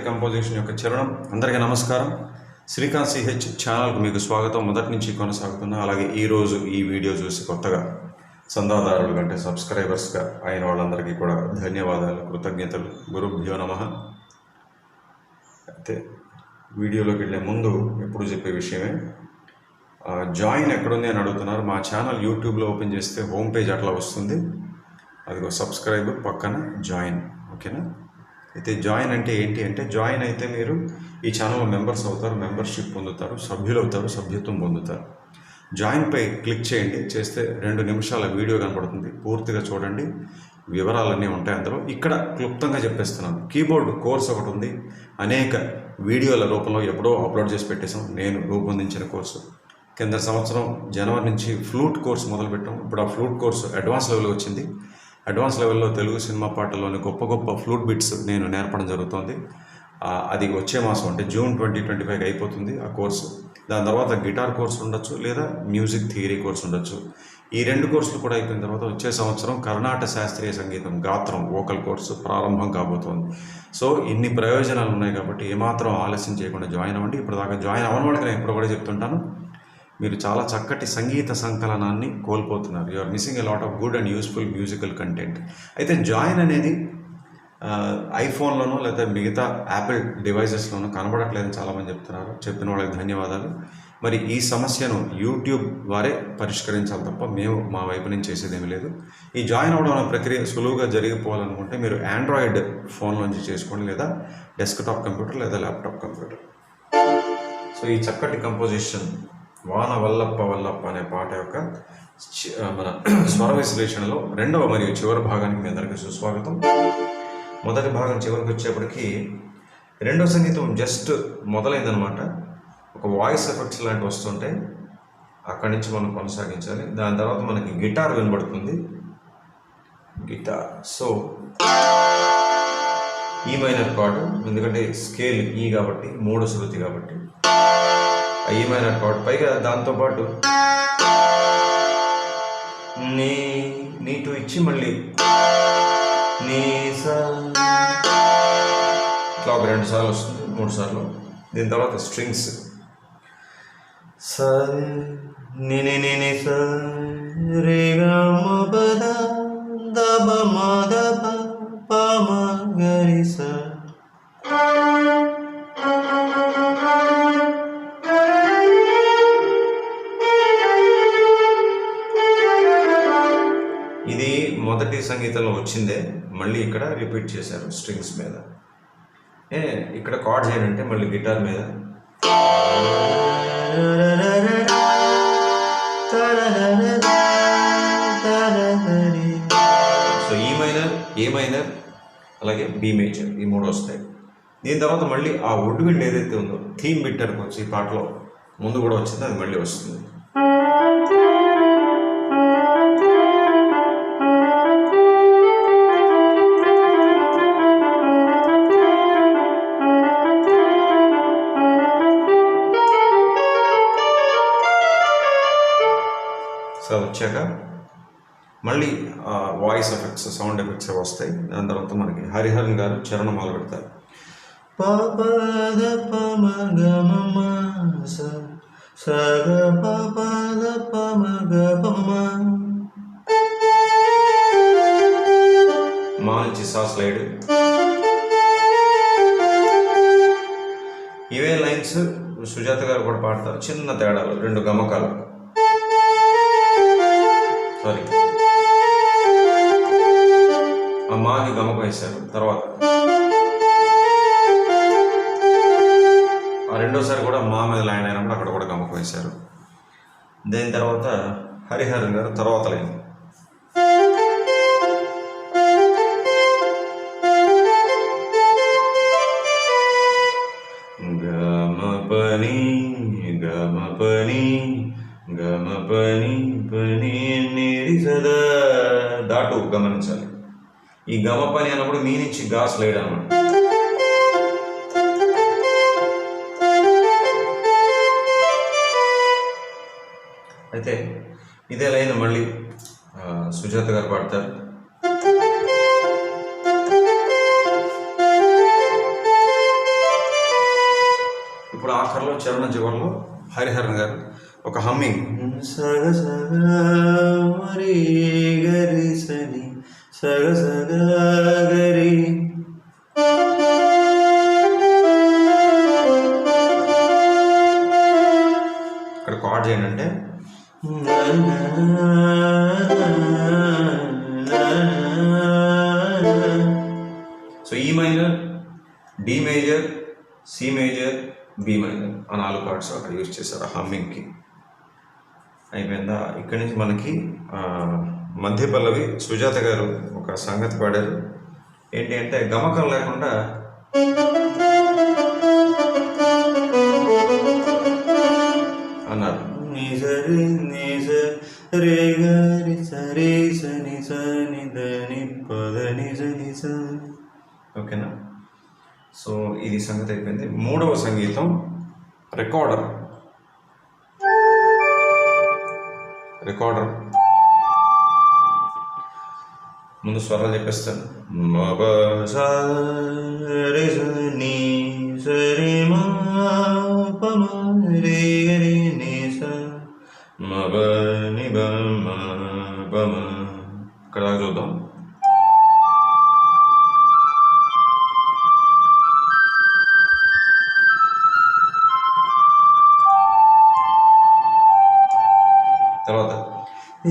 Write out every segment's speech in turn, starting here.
So composition యొక్క చరణం. అందరికీ నమస్కారం. శ్రీకాంత్ సిహెచ్ ఛానల్కు మీకు స్వాగతం. మొదటి నుంచి కొనసాగుతున్నా అలాగే ఈరోజు ఈ వీడియో చూసి కొత్తగా చందాదారులు కంటే సబ్స్క్రైబర్స్గా అయిన వాళ్ళందరికీ కూడా ధన్యవాదాలు కృతజ్ఞతలు. గురుభ్యో నమ. అయితే వీడియోలోకి వెళ్ళే ముందు ఎప్పుడు చెప్పే విషయమే జాయిన్ ఎక్కడుంది అని అడుగుతున్నారు. మా ఛానల్ యూట్యూబ్లో ఓపెన్ చేస్తే హోమ్ పేజ్ అట్లా వస్తుంది. అదిగో సబ్స్క్రైబ్ పక్కన జాయిన్. ఓకేనా? అయితే జాయిన్ అంటే ఏంటి అంటే జాయిన్ అయితే మీరు ఈ ఛానల్లో మెంబర్స్ అవుతారు మెంబర్షిప్ పొందుతారు సభ్యులు అవుతారు సభ్యత్వం పొందుతారు. జాయిన్పై క్లిక్ చేయండి చేస్తే రెండు నిమిషాల వీడియో కనబడుతుంది. పూర్తిగా చూడండి. వివరాలన్నీ ఉంటాయి అందులో. ఇక్కడ క్లుప్తంగా చెప్పేస్తున్నాను. కీబోర్డ్ కోర్స్ ఒకటి ఉంది. అనేక వీడియోల రూపంలో ఎప్పుడో అప్లోడ్ చేసి పెట్టేశాం. నేను రూపొందించిన కోర్సు. కింద సంవత్సరం జనవరి నుంచి ఫ్లూట్ కోర్స్ మొదలుపెట్టాం. ఇప్పుడు ఆ ఫ్లూట్ కోర్సు అడ్వాన్స్ లెవెల్ వచ్చింది. అడ్వాన్స్ లెవెల్లో తెలుగు సినిమా పాటల్లోని గొప్ప గొప్ప ఫ్లూట్ బిట్స్ నేను నేర్పడం జరుగుతోంది. అది వచ్చే మాసం అంటే జూన్ ట్వంటీ ట్వంటీ ఫైవ్ అయిపోతుంది ఆ కోర్సు. దాని తర్వాత గిటార్ కోర్స్ ఉండొచ్చు లేదా మ్యూజిక్ థియరీ కోర్స్ ఉండొచ్చు. ఈ రెండు కోర్సులు కూడా అయిపోయిన తర్వాత వచ్చే సంవత్సరం కర్ణాటక శాస్త్రీయ సంగీతం గాత్రం వోకల్ కోర్సు ప్రారంభం కాబోతోంది. సో ఇన్ని ప్రయోజనాలు ఉన్నాయి కాబట్టి ఏమాత్రం ఆలస్యం చేయకుండా జాయిన్ అవ్వండి. ఇప్పుడు దాకా జాయిన్ అవ్వని వాళ్ళకి నేను ఇప్పుడు కూడా చెప్తుంటాను. మీరు చాలా చక్కటి సంగీత సంకలనాన్ని కోల్పోతున్నారు. You are missing a lot of good and useful musical content అయితే జాయిన్ అనేది ఐఫోన్లోనో లేదా మిగతా యాపిల్ డివైజెస్లోనో కనబడట్లేదని చాలామంది చెప్తున్నారు. చెప్పిన వాళ్ళకి ధన్యవాదాలు. మరి ఈ సమస్యను యూట్యూబ్ వారే పరిష్కరించాలి తప్ప మేము మా వైపు నుంచి చేసేదేమీ లేదు. ఈ జాయిన్ అవ్వడం అనే ప్రక్రియ సులువుగా జరిగిపోవాలనుకుంటే మీరు ఆండ్రాయిడ్ ఫోన్లోంచి చేసుకోండి లేదా డెస్క్టాప్ కంప్యూటర్ లేదా ల్యాప్టాప్ కంప్యూటర్ సో ఈ చక్కటి కంపోజిషన్ వాన వల్లప్ప వల్లప్ప అనే పాట యొక్క మన స్వర విశ్లేషణలో రెండవ మరియు చివరి భాగానికి మీ అందరికీ సుస్వాగతం. మొదటి భాగం చివరికి వచ్చేప్పటికి రెండవ సంగీతం జస్ట్ మొదలైందనమాట ఒక వాయిస్ ఎఫెక్ట్స్ లాంటివి వస్తుంటే అక్కడి నుంచి మనం కొనసాగించాలి. దాని తర్వాత మనకి గిటార్ వినబడుతుంది. Guitar. So E minor chord ఎందుకంటే స్కేల్ ఈ e కాబట్టి మూడు శృతి కాబట్టి. ఈ మైనర్ పైగా దాంతోపాటు నీ నీటు ఇచ్చి మళ్ళీ నీ సా ఇట్లా ఒక రెండు సార్లు వస్తుంది మూడు సార్లు. దీని తర్వాత స్ట్రింగ్స్ సరే ని ని ని స రే గ మ ద ద బ మ ద సంగీతంలో వచ్చిందే మళ్ళీ ఇక్కడ రిపీట్ చేశారు స్ట్రింగ్స్ మీద. ఏ ఇక్కడ కార్డ్స్ ఏంటంటే మళ్ళీ గిటార్ మీద. So E minor A minor అలాగే బి మేజర్ ఈ మూడు వస్తాయి. దీని తర్వాత మళ్ళీ ఆ వుడ్ విండ్ ఏదైతే ఉందో థీమ్ బిట్టర్కి వచ్చి ఈ పాటలో ముందు కూడా వచ్చింది అది మళ్ళీ వస్తుంది. వచ్చాక మళ్ళీ వాయిస్ ఎఫెక్ట్స్ సౌండ్ ఎఫెక్ట్స్ వస్తాయి. దాని తర్వాత మనకి హరిహరన్ గారు చరణం మొదలు పెడతారు. మా నుంచి సా స్లైడ్. ఇవే లైన్స్ సుజాత గారు కూడా పాడతారు. చిన్న తేడాలు రెండు గమకాలు. సారీ ఆ మాకి గమకం వేశారు తర్వాత. ఆ రెండోసారి కూడా మా మీద లైన్ అయినప్పుడు అక్కడ కూడా గమక వేశారు దాని తర్వాత? హరిహరన్ గారు తర్వాత లైన్ గమ పని అన్నప్పుడు మీ నుంచి గా స్లైడ్ అనమాట అయితే ఇదే లైన్ మళ్ళీ సుజాత గారు పాడతారు. ఇప్పుడు ఆఖర్లో చరణ జీవనంలో హరిహరన్ గారు ఒక హమ్మింగ్. సగ సగ మరి గరి స సగ ఇక్కడ chord చేయనంటే so E minor D major C major B minor ఆ నాలుగు కార్డ్స్ అక్కడ యూజ్ చేశారు ఆ హమ్మింగ్కి అయిపోయిందా? ఇక్కడి నుంచి మనకి ఆ, మధ్య పల్లవి సుజాత గారు ఒక సంగతి పాడారు. ఏంటి అంటే గమకం లేకుండా అన్నారు. ఓకేనా? సో ఇది సంగతి అయిపోయింది. మూడవ సంగీతం రికార్డర్. రికార్డర్. ముందు స్వరాలు చెప్పేస్తాను.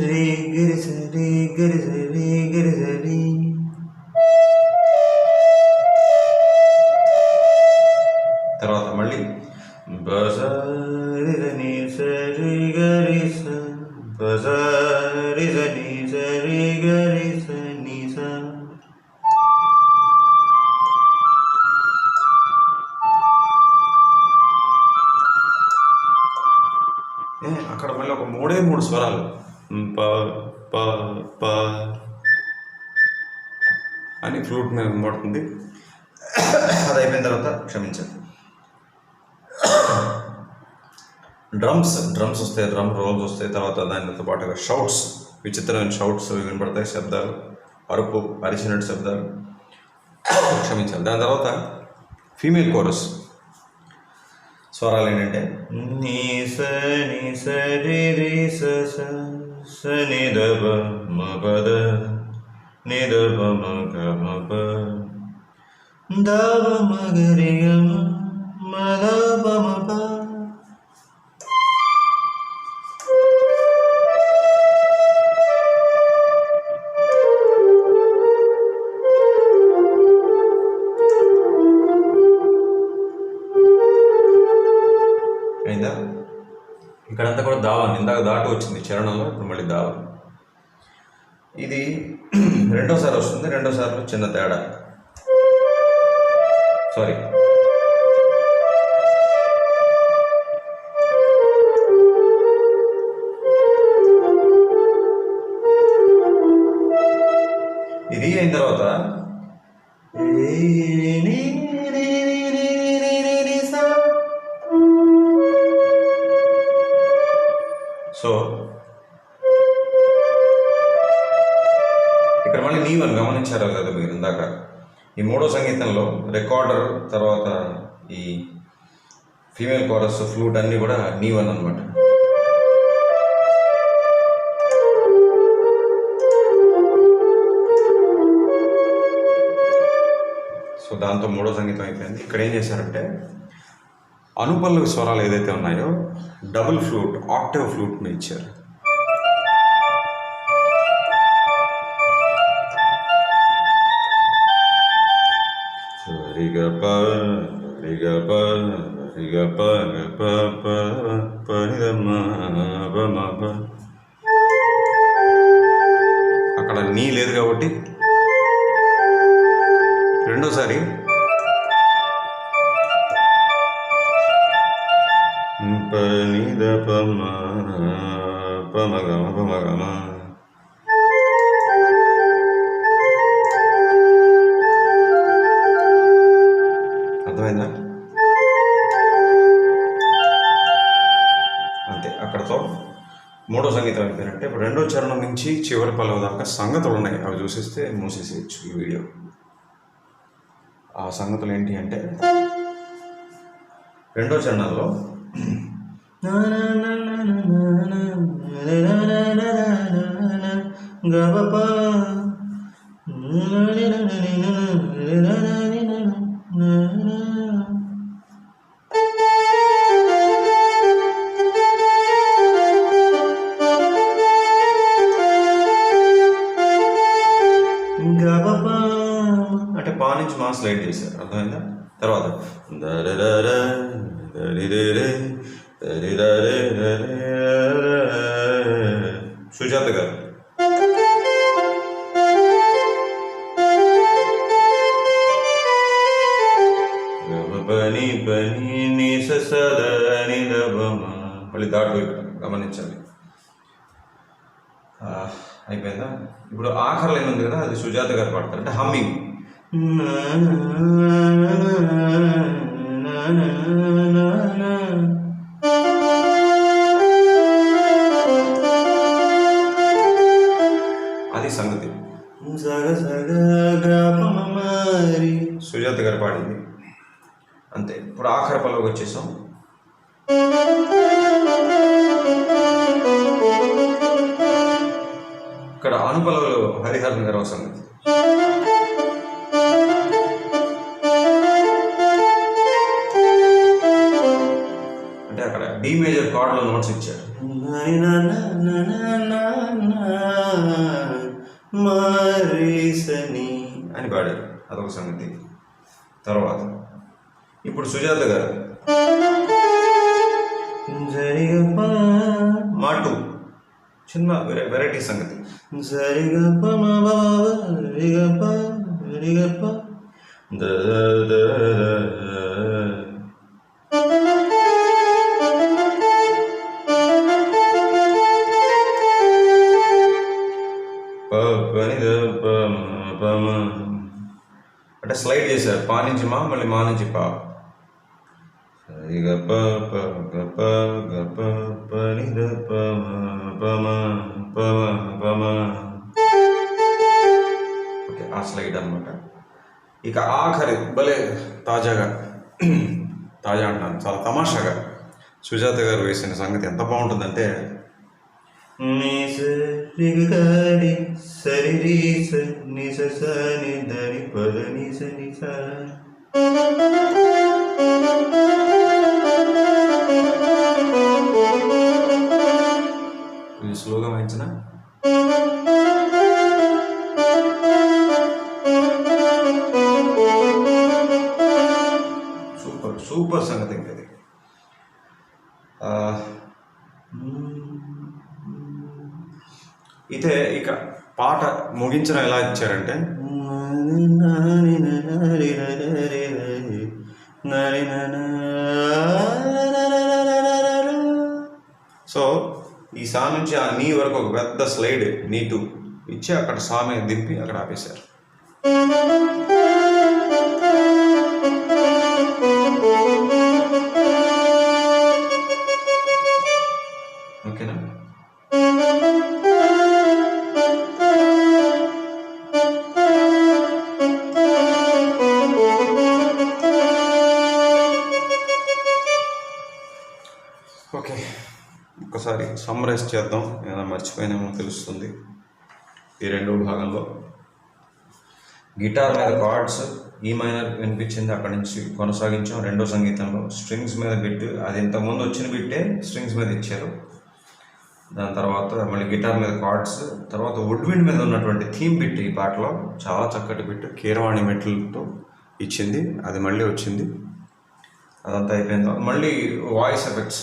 రే గరి సరి గరి సరి గరి సరి అని ఫ్లూట్ మీద పడుతుంది. అది అయిపోయిన తర్వాత క్షమించండి. డ్రమ్స్ డ్రమ్స్ వస్తాయి డ్రమ్ రోల్స్ వస్తాయి తర్వాత దానితో పాటుగా షౌట్స్ విచిత్రమైన షౌట్స్ వినపడతాయి శబ్దాలు అరుపు అరిచినట్టు శబ్దాలు. క్షమించాలి. దాని తర్వాత ఫీమేల్ కోరస్. స్వరాలు ఏంటంటే ని స ని స రి రి స స ని ద మ ద ని ద రెండోసారిలో సంగీతంలో రికార్డర్ తర్వాత ఈ ఫీమేల్ కోరస్ ఫ్లూట్ అన్నీ కూడా నీవన్ అనమాట సో దాంతో మూడో సంగీతం అయిపోయింది. ఇక్కడ ఏం చేశారంటే అనుపల్లవి స్వరాలు ఏదైతే ఉన్నాయో డబుల్ ఫ్లూట్ ఆక్టివ్ ఫ్లూట్ని ఇచ్చారు. ప అక్కడ నీ లేదు కాబట్టి రెండోసారి ప ని పమగమ ప నుంచి చివరి పల్లవి దాకా సంగతులు ఉన్నాయి. అవి చూసిస్తే మూసేసేయచ్చు ఈ వీడియో. ఆ సంగతులు ఏంటి అంటే రెండో చరణంలో గబప. అర్థమైందా? తర్వాత సుజాత గారు. పని పని ని సద మళ్ళీ దాటు గమనించాలి అయిపోయిందా? ఇప్పుడు ఆఖరి లైన్ ఉంది కదా? అది సుజాత గారు పాడతారు. అంటే humming. na na na na na మారీసని అని పాడారు అదొక సంగతి తర్వాత ఇప్పుడు సుజాత గారు మాటు చిన్న వెరై- వెరైటీ సంగతి సరిగప మరిగప రిగప ద ప పని ద అంటే స్లైడ్ చేశారు. పా నుంచి మా మళ్ళీ మా నుంచి పా. సరి గ ప గ పని ఓకే ఆ స్లైడ్ అనమాట ఇక ఆఖరి భలే తాజాగా తాజా అంటాను చాలా తమాషాగా సుజాత గారు వేసిన సంగతి ఎంత బాగుంటుందంటే నిస రిగడి సరి రీస నిస స ని దని పద నిస నిస ఇది స్లోగా వాయించిన ముగించడం ఎలా ఇచ్చారంటే? సో ఈ సా నుంచి ఆ నీ వరకు ఒక పెద్ద స్లైడ్ నీటు ఇచ్చి అక్కడ సామె దింపి అక్కడ ఆపేశారు. ఓకే. ఒకసారి సమ్మరైజ్ చేద్దాం. ఏమైనా మర్చిపోయినేమో తెలుస్తుంది. ఈ రెండో భాగంలో. గిటార్ మీద కార్డ్స్ e ఈ మైనర్ వినిపించింది అక్కడి నుంచి కొనసాగించాం. రెండో సంగీతంలో స్ట్రింగ్స్ మీద బిట్ అది ఇంతకుముందు వచ్చిన బిట్టే స్ట్రింగ్స్ మీద ఇచ్చారు. దాని తర్వాత మళ్ళీ గిటార్ మీద కార్డ్స్ తర్వాత వుడ్ విండ్ మీద ఉన్నటువంటి థీమ్ బిట్ ఈ పాటలో చాలా చక్కటి బిట్ కీరవాణి మెట్లతో ఇచ్చింది. అది మళ్ళీ వచ్చింది. అదంతా అయిపోయింది మళ్ళీ వాయిస్ ఎఫెక్ట్స్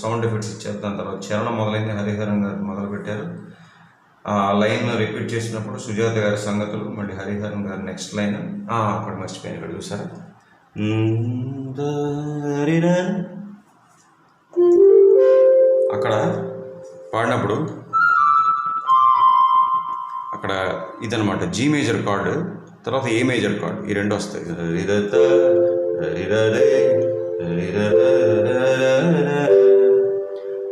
సౌండ్ ఎఫెక్ట్స్ ఇచ్చారు దాని తర్వాత చరణం మొదలైంది హరిహరన్ గారు మొదలు పెట్టారు ఆ లైన్ రిపీట్ చేసినప్పుడు సుజాత గారి సంగతులు మళ్ళీ హరిహరన్ గారి నెక్స్ట్ లైన్. అక్కడ మర్చిపోయాను ఇక్కడ చూసారా? అక్కడ పాడినప్పుడు అక్కడ ఇదనమాట జీ మేజర్ కార్డు తర్వాత ఏ మేజర్ కార్డు ఈ రెండు వస్తాయి.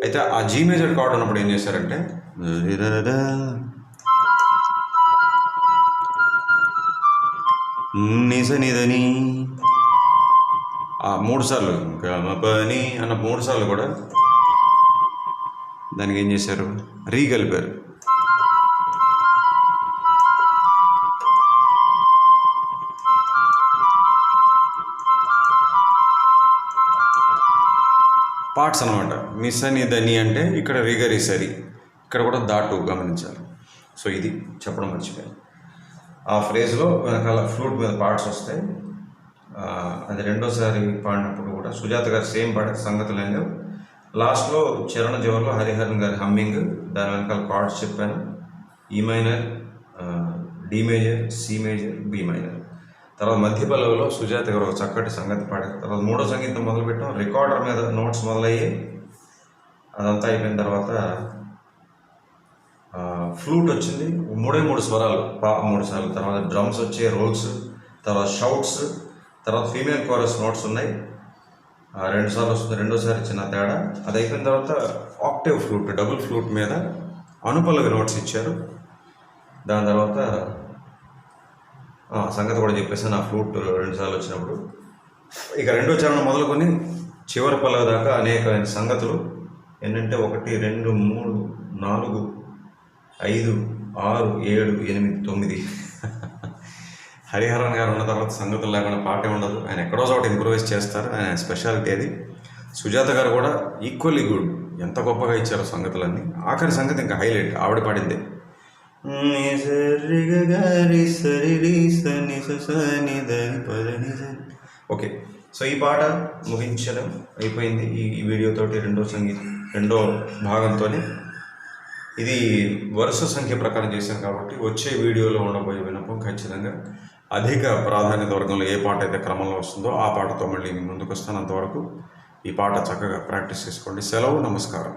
అయితే ఆ జీ మేజర్ కార్డ్ ఉన్నప్పుడు ఏం చేశారంటే? రిరర, ఆ మూడు సార్లు. గమపని అన్న మూడు సార్లు కూడా దానికి ఏం చేశారు? రీ కలిపారు పార్ట్స్ అనమాట మిస్ అని దని అంటే ఇక్కడ రిగరి సరి. ఇక్కడ కూడా దాటు గమనించాలి. సో ఇది చెప్పడం మర్చిపోయాను. ఆ ఫ్రేజ్లో వెనకాల ఫ్లూట్ మీద పార్ట్స్ వస్తాయి. అది రెండోసారి పాడినప్పుడు కూడా సుజాత గారు సేమ్ పాడే సంగతులు ఏం లాస్ట్లో చరణ జవర్లో హరిహరన్ గారి హమ్మింగ్ దాని వెనకాల పార్ట్స్ చెప్పాను. E minor D major C major B minor తర్వాత మధ్య పల్లవిలో సుజాత గారు ఒక చక్కటి సంగతి పాడారు. తర్వాత మూడో సంగీతం మొదలుపెట్టాం. రికార్డర్ మీద నోట్స్ మొదలయ్యి అదంతా అయిపోయిన తర్వాత ఫ్లూట్ వచ్చింది. మూడే మూడు స్వరాలు పాప మూడు సార్లు తర్వాత డ్రమ్స్ వచ్చే రోల్స్ తర్వాత షౌట్స్ తర్వాత ఫీమేల్ కోరస్ నోట్స్ ఉన్నాయి. ఆ, రెండు సార్లు వస్తుంది రెండోసారి చిన్న తేడా. అది అయిపోయిన తర్వాత ఆక్టివ్ ఫ్లూట్ డబుల్ ఫ్లూట్ మీద అనుపల్లవి నోట్స్ ఇచ్చారు. దాని తర్వాత సంగతి కూడా చెప్పేసాను ఆ ఫ్లూట్ రెండుసార్లు వచ్చినప్పుడు. ఇక రెండో చరణం మొదలుకొని చివరి పల్లవి దాకా అనేకమైన సంగతులు. ఏంటంటే ఒకటి రెండు మూడు నాలుగు ఐదు ఆరు ఏడు ఎనిమిది తొమ్మిది. హరిహరన్ గారు ఉన్న తర్వాత సంగతులు లేకుండా పాటే ఉండదు. ఆయన ఎక్కడో చోట ఇంప్రూవైజ్ చేస్తారు. ఆయన స్పెషాలిటీ అది. సుజాత గారు కూడా ఈక్వల్లీ గుడ్ ఎంత గొప్పగా ఇచ్చారు సంగతులన్నీ. ఆఖరి సంగతి ఇంకా హైలైట్ ఆవిడ పాడిందే. ఓకే సో ఈ పాట ముగించడం అయిపోయింది. ఈ వీడియోతోటి రెండో సంగీతం రెండో భాగంతోనే. ఇది వరుస సంఖ్య ప్రకారం చేశాను కాబట్టి వచ్చే వీడియోలో ఉండబోయే వినపం ఖచ్చితంగా అధిక ప్రాధాన్యత వర్గంలో ఏ పాట అయితే క్రమంలో వస్తుందో ఆ పాటతో మళ్ళీ ముందుకు వస్తాను అంతవరకు ఈ పాట చక్కగా ప్రాక్టీస్ చేసుకోండి. సెలవు నమస్కారం.